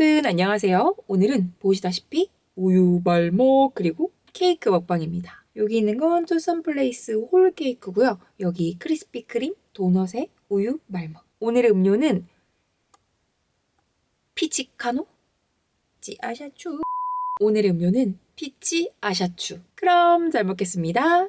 여러분 안녕하세요. 오늘은 보시다시피 우유 말먹 그리고 케이크 먹방입니다. 여기 있는 건 투썸 플레이스 홀 케이크고요. 여기 크리스피 크림, 도넛에 우유 말먹. 오늘의 음료는 피치카노? 지 아샤추. 오늘의 음료는 피치 아샤추. 그럼 잘 먹겠습니다.